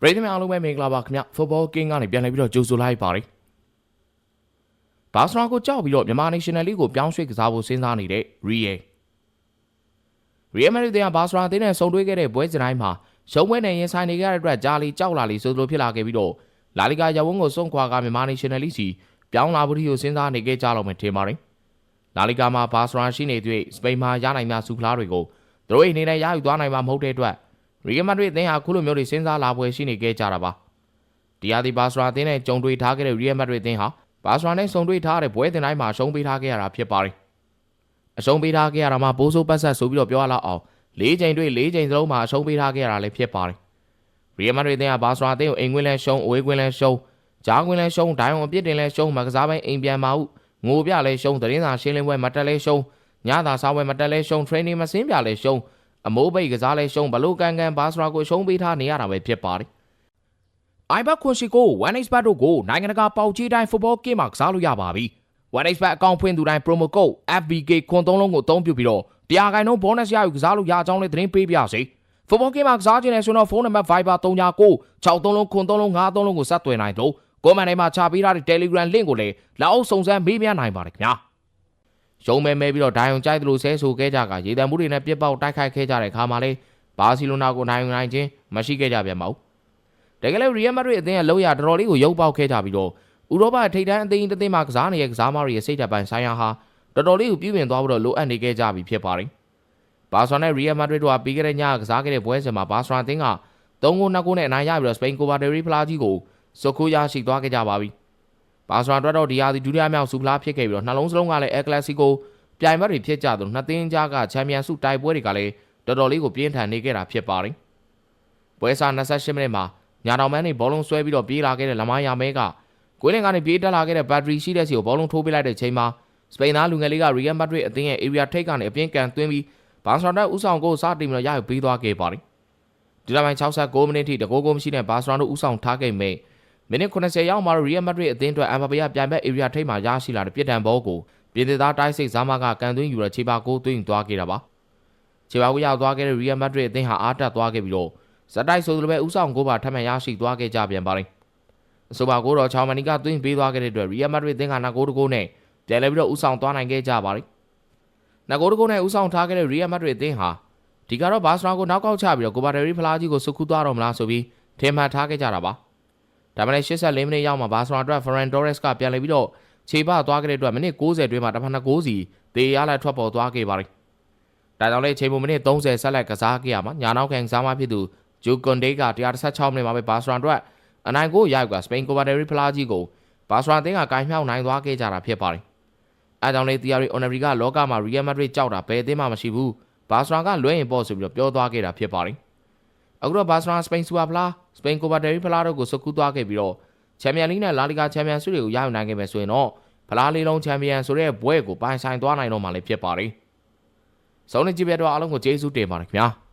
ပရိသတ်များအားလုံးပဲမင်္ဂလာပါခင်ဗျ Football King ကနေပြန်လည်ပြီးတော့ကြိုဆိုလိုက်ပါတယ်ဘာစရာကိုကြောက်ပြီးတော့မြန်မာ National League ကိုပြောင်းရွှေ့ကစားဖို့စဉ်းစားနေတဲ့ Real Real Madrid ကဘာစရာအသင်းနဲ့ဆုံတွေ့ခဲ့တဲ့ပွဲစဉ်တိုင်းမှာရှုံးပွဲနဲ့ရင်ဆိုင်နေကြတဲ့အတွက်ဂျာလီကြောက်လာလီဆိုသလိုဖြစ်လာခဲ့ပြီးတော့လာလီဂါရဝန်းကိုစွန့်ခွာကမြန်မာ National League စီပြောင်းလာဖို့ကိုစဉ်းစားနေခဲ့ကြလို့မှထင်ပါတယ်လာလီဂါမှာဘာစရာရှိနေတွေ့စပိန်မှာရနိုင်များစူဖလားတွေကိုသူတို့အနေနဲ့ရယူသွားနိုင်မှာမဟုတ်တဲ့အတွက် ရီဂယ်မက်ဒရစ်အသင်းဟာခုလိုမျိုးတွေစဉ်းစားလာပွဲရှိနေခဲ့ကြတာပါ။ဒီယာဒီဘာစရာအသင်းနဲ့ကြုံတွေ့ထားခဲ့တဲ့ရီဂယ်မက်ဒရစ်အသင်းဟာဘာစရာနဲ့ဆုံတွေ့ထားတဲ့ပွဲတင်တိုင်းမှာရှုံးပေးထားခဲ့ရတာဖြစ်ပါတယ်။အရှုံးပေးထားခဲ့ရတာမှာပိုးဆိုးပတ်ဆက်ဆိုပြီးတော့ပြောရလောက်အောင်၄ချိန်တွေ့၄ချိန်စလုံးမှာအရှုံးပေးထားခဲ့ရတာလည်းဖြစ်ပါတယ်။ရီဂယ်မက်ဒရစ်အသင်းဟာဘာစရာအသင်းကိုအိမ်ကွင်းလဲရှုံးအဝေးကွင်းလဲရှုံးဂျားကွင်းလဲရှုံးဒိုင်အောင်အပြစ်တင်လဲရှုံးမကစားပိုင်းအိမ်ပြန်မအောင်ငိုပြလဲရှုံးသတင်းစာရှင်းလင်းပွဲမတက်လဲရှုံးညသာစားပွဲမတက်လဲရှုံး training မစင်းပြလဲရှုံး အမိုးပိတ်ကစားလဲရှုံးဘလို့ကန်ကန်ဘာစရာကိုရှုံးပေးထားနေရတာပဲဖြစ်ပါတယ်။ iBet ခွန်ရှိကို 1xbet တို့ကိုနိုင်ငံတကာပေါက်ကြီးတိုင်း football game မှာကစားလို့ရပါပြီ။ 1xbet အကောင့်ဖွင့်သူတိုင်း promo code FBK ခွန်သုံးလုံးကိုအသုံးပြုပြီးတော့တရားကိုင်နှုန်း bonus ရယူကစားလို့ရအကြောင်းလေးသတင်းပေးပါရစေ။ football game မှာကစားခြင်းနဲ့ဆိုတော့ဖုန်းနံပါတ် Viber 39 63လုံးခွန်သုံးလုံး53လုံးကိုဆက်သွယ်နိုင်တော့ကွန်မန်ထဲမှာချပေးထားတဲ့ Telegram link ကိုလည်းလက်အောက်စုံစမ်းမေးမြန်းနိုင်ပါတယ်ခင်ဗျာ။ ရုံးမဲမဲပြီးတော့ဒိုင်ယွန်ကြိုက်သလိုဆဲဆိုခဲ့ကြကရေတံမှုတွေနဲ့ပြစ်ပေါက်တိုက်ခိုက်ခဲ့ကြတဲ့ခါမှာလေဘာစီလိုနာကိုနိုင်နိုင်ချင်းမရှိခဲ့ကြပြန်ပါဘူး။တကယ်လို့ရီယယ်မက်ဒရစ်အသင်းရဲ့လောက်ရတော်တော်လေးကိုရုပ်ပေါက်ခဲ့ကြပြီးတော့ဥရောပထိပ်တန်းအသင်းတစ်သင်းမှာကစားနေတဲ့ကစားမတွေရဲ့စိတ်ဓာတ်ပိုင်းဆိုင်ရာဟာတော်တော်လေးကိုပြုပြင်သွားပြီးတော့လိုအပ်နေခဲ့ကြပြီဖြစ်ပါတယ်။ဘာဆာနဲ့ရီယယ်မက်ဒရစ်တို့ကပြီးခဲ့တဲ့ညကစားခဲ့တဲ့ပွဲစဉ်မှာဘာဆာအသင်းက3ဂိုး2ဂိုးနဲ့အနိုင်ရပြီးတော့စပိန်ကိုပါဒရီဖလားကြီးကိုစုခိုးရရှိသွားခဲ့ကြပါပြီ။ ဘာဆာအတွက်တော့ဒီဟာဒီဒုတိယမြောက်စူဖလားဖြစ်ခဲ့ပြီးတော့နှလုံးစလုံးကလည်းအက်ကလပ်စီကိုပြိုင်ဘက်တွေဖြစ်ကြသလိုနှစ်သင်းကြားကချန်ပီယံဆုတိုက်ပွဲတွေကလည်းတော်တော်လေးကိုပြင်းထန်နေခဲ့တာဖြစ်ပါတယ်။ပွဲစား28မိနစ်မှာညာတော်မန်းနေဘောလုံးဆွဲပြီးတော့ပြေးလာခဲ့တဲ့လမိုင်းယာမဲကကွင်းလင်ကနေပြေးတက်လာခဲ့တဲ့ဘက်ထရီရှိတဲ့စီကိုဘောလုံးထိုးပေးလိုက်တဲ့ချိန်မှာစပိန်သားလူငယ်လေးကရီယယ်မက်ဒရစ်အသင်းရဲ့ area ထိပ်ကနေအပြင်းကန်သွင်းပြီးဘာဆာဒတ်ဦးဆောင်ကိုစတင်ပြီးတော့ရယူပေးသွားခဲ့ပါတယ်။ဒီလပိုင်း69မိနစ်ထိတကိုးကိုမရှိတဲ့ဘာဆာဒတ်ဦးဆောင်ထားခဲ့မိ မိနစ်90ရောက်မှာရီယယ်မက်ဒရစ်အသင်းအတွက်အမ်ဘာပေကပြိုင်ဘက် area ထိပ်မှာရရှိလာတဲ့ပြစ်ဒဏ်ဘောကိုပြည်သက်သားတိုက်စိတ်ဇာမကကန်သွင်းယူရခြေပါကိုသွင်းသွားခဲ့တာပါခြေပါကိုရောက်သွားခဲ့တဲ့ Real Madrid အသင်းဟာအားတက်သွားခဲ့ပြီးတော့ဇက်တိုက်ဆိုလိုပဲဥဆောင်ကိုပါထပ်မံရရှိသွားခဲ့ကြပြန်ပါတယ်အဆိုပါကိုတော့ချောင်းမနီကသွင်းပေးသွားခဲ့တဲ့အတွက် Real Madrid အသင်းကနောက်ကိုတကိုးနဲ့ပြန်လဲပြီးတော့ဥဆောင်သွားနိုင်ခဲ့ကြပါတယ်နောက်ကိုတကိုးနဲ့ဥဆောင်ထားခဲ့တဲ့ Real Madrid အသင်းဟာဒီကတော့ဘာစနာကိုနောက်ကောက်ချပြီးတော့ကိုပါဒရီဖလားကြီးကိုစုခုသွားတော့မလားဆိုပြီးထင်မှတ်ထားခဲ့ကြတာပါ ဒါမှလည်း84မိနစ်ရောက်မှာဘာစနာအတွက် Ferran Torres ကပြန်လဲပြီးတော့ခြေပသွားခဲ့တဲ့အတွက်မိနစ်60အတွင်းမှာတစ်ဖက်နှစ်ဂိုးစီတေးရလိုက်ထွက်ပေါ်သွားခဲ့ပါတယ်။ဒါကြောင့်လည်းချိန်ပုံမိနစ်30ဆက်လက်ကစားခဲ့ရမှာညာနောက်ခံကစားမဖြစ်သူဂျူကွန်ဒေးက116မိနစ်မှာပဲဘာစရန်အတွက်အနိုင်ကိုရိုက်ကစပိန်ကိုဗာဒရီဖလာကြီးကိုဘာစရန်တင်းကကိုင်းမြောက်နိုင်သွားခဲ့ကြတာဖြစ်ပါတယ်။အဲကြောင့်လည်းတီယာရီအော်နရီကလောကမှာရီယယ်မက်ဒရစ်ကြောက်တာဘယ်အသင်းမှမရှိဘူး။ဘာစရန်ကလွဲရင်ပေါ့ဆိုပြီးတော့ပြောသွားခဲ့တာဖြစ်ပါတယ်။အခုတော့ဘာစရန်စပိန်စူပါဖလား စပိန်ကိုဗာဒရီဖလာတို့ကိုစကူးသွားခဲ့ပြီးတော့ချန်ပီယံလိနဲ့လာလီဂါချန်ပီယံဆုတွေကိုရယူနိုင်ခဲ့မယ်ဆိုရင်တော့ဖလားလေးလုံးချန်ပီယံဆိုတဲ့ဘွဲကိုပိုင်ဆိုင်သွားနိုင်တော့မှလည်းဖြစ်ပါတယ်။စုံနေကြည့်ပြတော့အားလုံးကိုကျေးဇူးတင်ပါတယ်ခင်ဗျာ။